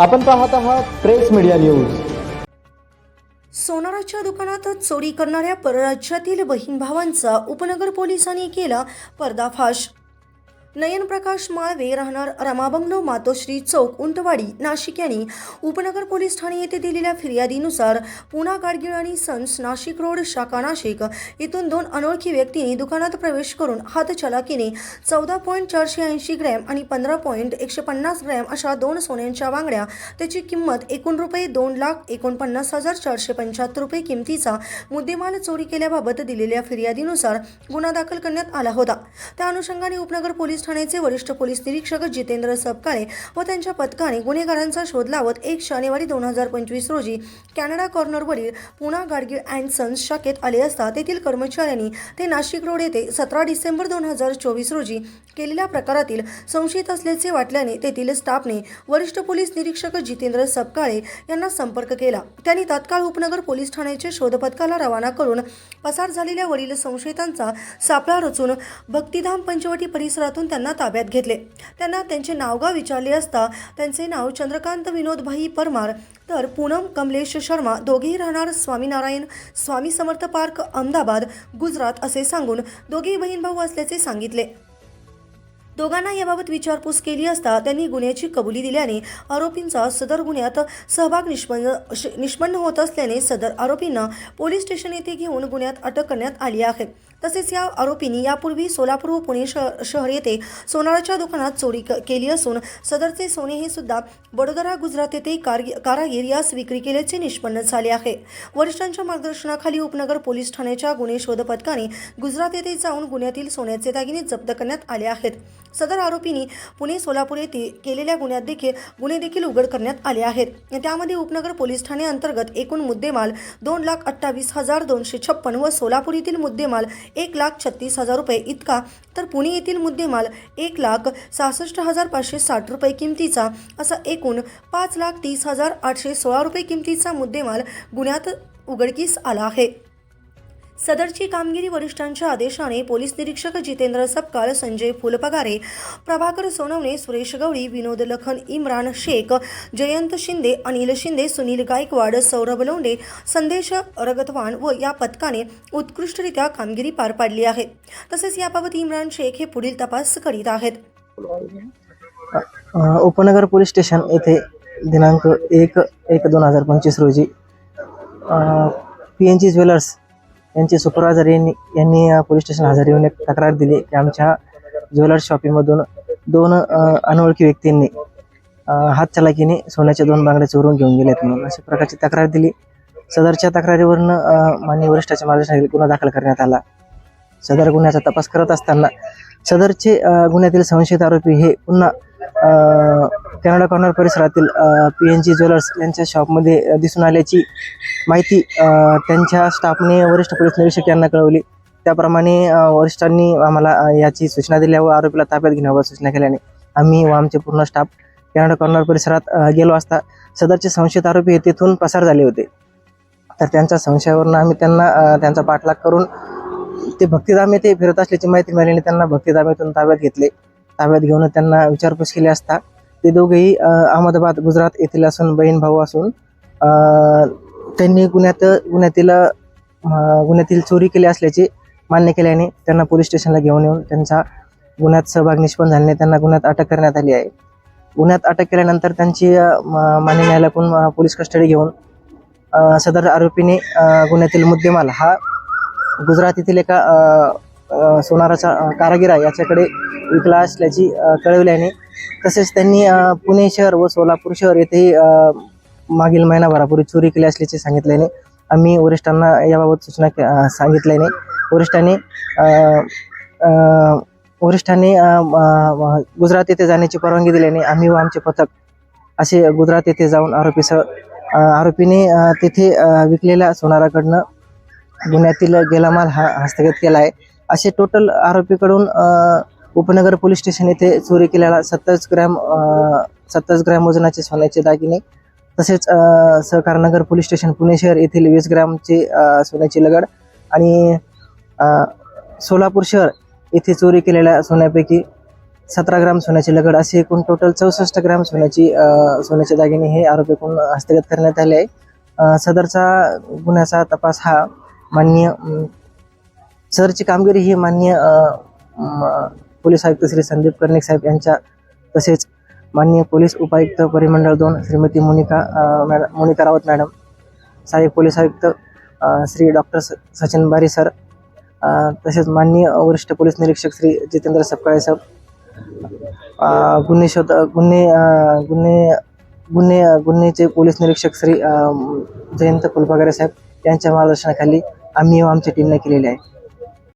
आपण पाहत आहात प्रेस मीडिया न्यूज. सोनाराच्या दुकानात चोरी करणाऱ्या परराज्यातील बहीण भावांचा उपनगर पोलिसांनी केला पर्दाफाश. नयन प्रकाश माळवे राहणार रमाबंगलो मातोश्री चौक उंटवाडी नाशिक यांनी उपनगर पोलीस ठाणे येथे दिलेल्या फिर्यादीनुसार पुणा गाडगीळ आणि सन्स नाशिक रोड शाखा नाशिक इथून दोन अनोळखी व्यक्तींनी दुकानात प्रवेश करून हातचलाकीने चौदा पॉईंट चारशे ऐंशी ग्रॅम आणि पंधरा पॉईंट एकशे पन्नास ग्रॅम अशा दोन सोन्यांच्या बांगड्या त्याची किंमत एकूण रुपये दोन लाख एकोणपन्नास हजार चारशे पंच्याहत्तर रुपये किमतीचा मुद्देमाल चोरी केल्याबाबत दिलेल्या फिर्यादीनुसार गुन्हा दाखल करण्यात आला होता. त्या अनुषंगाने उपनगर पोलीस ठाण्याचे वरिष्ठ पोलीस निरीक्षक जितेंद्र सपकाळे व त्यांच्या पथकाने गुन्हेगारांचा शोध लावत एक जानेवारी दोन हजार पंचवीस रोजी कॅनडा कॉर्नरवरील पुणा गाडगीळ अँड सन्स शाखेत आले असता तेथील कर्मचाऱ्यांनी ते नाशिक रोड येथे सतरा डिसेंबर दोन हजार चोवीस रोजी केलेल्या प्रकारातील संशयित असल्याचे वाटल्याने तेथील स्टाफने वरिष्ठ पोलीस निरीक्षक जितेंद्र सबकाळे यांना संपर्क केला. त्यांनी तात्काळ उपनगर पोलीस ठाण्याचे शोध पथकाला रवाना करून पसार झालेल्या वरील संशयितांचा सापळा रचून भक्तिधाम पंचवटी परिसरातून त्यांना ताब्यात घेतले. त्यांना त्यांचे नावगाव विचारले असता त्यांचे नाव चंद्रकांत विनोदभाई परमार तर पूनम कमलेश शर्मा दोघेही राहणार स्वामीनारायण स्वामी समर्थ पार्क अहमदाबाद गुजरात असे सांगून दोघेही बहीण भाऊ असल्याचे सांगितले. दोघांना याबाबत विचारपूस केली असता त्यांनी गुन्ह्याची कबुली दिल्याने आरोपींचा सदर गुन्ह्यात सहभाग निष्पन्न श- निष्पन्न होत असल्याने सदर आरोपींना पोलीस स्टेशन येथे घेऊन गुन्ह्यात अटक करण्यात आली आहे. तसेच या आरोपींनी यापूर्वी सोलापूर व पुणे शहर येथे सोनाराच्या दुकानात चोरी क- केली असून सदरचे सोने हे सुद्धा बडोदरा गुजरात येथे कारागीर यास विक्री केल्याचे निष्पन्न झाले आहे. वरिष्ठांच्या मार्गदर्शनाखाली उपनगर पोलीस ठाण्याच्या गुन्हे शोध पथकाने गुजरात येथे जाऊन गुन्ह्यातील सोन्याचे दागिने जप्त करण्यात आले आहेत. सदर आरोपींनी पुणे सोलापूर येथे केलेल्या गुन्ह्यात देखील गुन्हे देखील उघड करण्यात आले आहेत. त्यामध्ये उपनगर पोलीस ठाणे अंतर्गत एकूण मुद्देमाल दोन लाख अठ्ठावीस हजार दोनशे छप्पन व सोलापूर येथील मुद्देमाल एक लाख छत्तीस हजार रुपये इतका तर पुणे येथील मुद्देमाल एक लाख सहासष्ट हजार पाचशे साठ रुपये किमतीचा असा एकूण पाच लाख तीस हजार आठशे सोळा रुपये किमतीचा मुद्देमाल गुन्ह्यात उघडकीस आला आहे. सदरची कामगिरी वरिष्ठांच्या आदेशाने पोलीस निरीक्षक जितेंद्र सपकाळ संजय फुलपगारे प्रभाकर सोनवणे सुरेश गवळी विनोद लखन इम्रान शेख जयंत शिंदे अनिल शिंदे सुनील गायकवाड सौरभ लोंढे संदेश रगतवान व या पथकाने उत्कृष्टरित्या कामगिरी पार पाडली आहे. तसेच याबाबत इम्रान शेख हे पुढील तपास करीत आहेत. उपनगर पोलीस स्टेशन येथे दिनांक एक एक दोन हजार पंचवीस रोजी पी एन जी ज्वेलर्स यांचे सुपरवायझर यांनी यांनी पोलीस स्टेशन हजर येऊन एक तक्रार दिली की आमच्या ज्वेलर्स शॉपिंगमधून दोन अनोळखी व्यक्तींनी अ, सोन्याच्या दोन बांगड्या चोरून घेऊन गेलेत म्हणून अशा प्रकारची तक्रार दिली. सदरच्या तक्रारीवरनं मान्य माननीय वरिष्ठाच्या मार्गदर्शनाखाली गुन्हा दाखल करण्यात आला. सदर गुन्ह्याचा तपास करत असताना सदरचे गुन्ह्यातील संशयित आरोपी हे पुन्हा कॅनडा कॉर्नर परिसरातील पी एन जी ज्वेलर्स यांच्या शॉपमध्ये दिसून आल्याची माहिती त्यांच्या स्टाफने वरिष्ठ पोलीस निरीक्षक यांना कळवली. त्याप्रमाणे वरिष्ठांनी आम्हाला याची सूचना दिल्या व आरोपीला ताब्यात घेण्याबाबत सूचना केल्याने आम्ही व आमचे पूर्ण स्टाफ कॅनडा कॉर्नर परिसरात गेलो असता सदरचे संशयित आरोपी हे तेथून पसार झाले होते. तर त्यांच्या संशयावरून आम्ही त्यांना त्यांचा पाठलाग करून ते भक्तिधाम येथे फिरत असल्याची माहिती मिळाल्याने त्यांना भक्तिधाम येथून ताब्यात घेतले. ताब्यात घेऊन त्यांना विचारपूस केली असता ते दोघेही अहमदाबाद गुजरात येथील असून बहीण भाऊ असून त्यांनी गुन्ह्यात गुन्ह्यातील गुन्ह्यातील चोरी केली असल्याचे मान्य केल्याने त्यांना पोलीस स्टेशनला घेऊन येऊन त्यांचा गुन्ह्यात सहभाग निष्पन्न झाल्याने त्यांना गुन्ह्यात अटक करण्यात आली आहे. गुन्ह्यात अटक केल्यानंतर त्यांची मान्य न्यायालयाकडून अ, पोलीस कस्टडी घेऊन सदर आरोपीने गुन्ह्यातील मुद्देमाल हा गुजरात येथील एका सोनाराचा कारागिर आहे याच्याकडे विकला असल्याची कळविल्याने तसेच त्यांनी पुणे शहर व सोलापूर शहर येथेही मागील महिनाभरापूर्वी चोरी केली असल्याचे सांगितल्याने आम्ही वरिष्ठांना याबाबत सूचना सांगितल्याने वरिष्ठांनी वरिष्ठांनी गुजरात येथे जाण्याची परवानगी दिल्याने आम्ही व आमचे पथक असे गुजरात येथे जाऊन आरोपीसह आरोपीने तेथे विकलेल्या सोनाराकडनं गुन्ह्यातील गेला माल हा हस्तगत केला आहे. असे टोटल आरोपीकडून उपनगर पोलीस स्टेशन येथे चोरी केलेला सत्तावीस ग्रॅम सत्तावीस ग्रॅम वजनाचे सोन्याचे दागिने तसेच अ, सहकारनगर पोलीस स्टेशन पुणे शहर येथील वीस ग्रॅमचे सोन्याची लगड आणि सोलापूर शहर येथे चोरी केलेल्या सोन्यापैकी सतरा ग्रॅम सोन्याची लगड असे एकूण टोटल चौसष्ट ग्रॅम सोन्याची सोन्याचे दागिने हे आरोपीकडून हस्तगत करण्यात आले आहे सदरचा गुन्ह्याचा तपास हा मान्य सदरची कामगिरी ही मान्य पोलीस आयुक्त श्री संदीप कर्णिक साहेब यांच्या तसेच माननीय पोलीस उपायुक्त परिमंडळ दोन श्रीमती मोनिका मॅडम मोनिका रावत मॅडम सहाय्यक पोलीस आयुक्त श्री डॉक्टर स सचिन बारी सर तसेच माननीय वरिष्ठ पोलीस निरीक्षक श्री जितेंद्र सपकाळे साहेब गुन्हे शोध गुन्हे गुन्हे गुन्हे गुन्हेचे पोलीस निरीक्षक श्री जयंत कुलभागारे साहेब यांच्या मार्गदर्शनाखाली आम्ही व आमच्या टीमने केलेले आहे.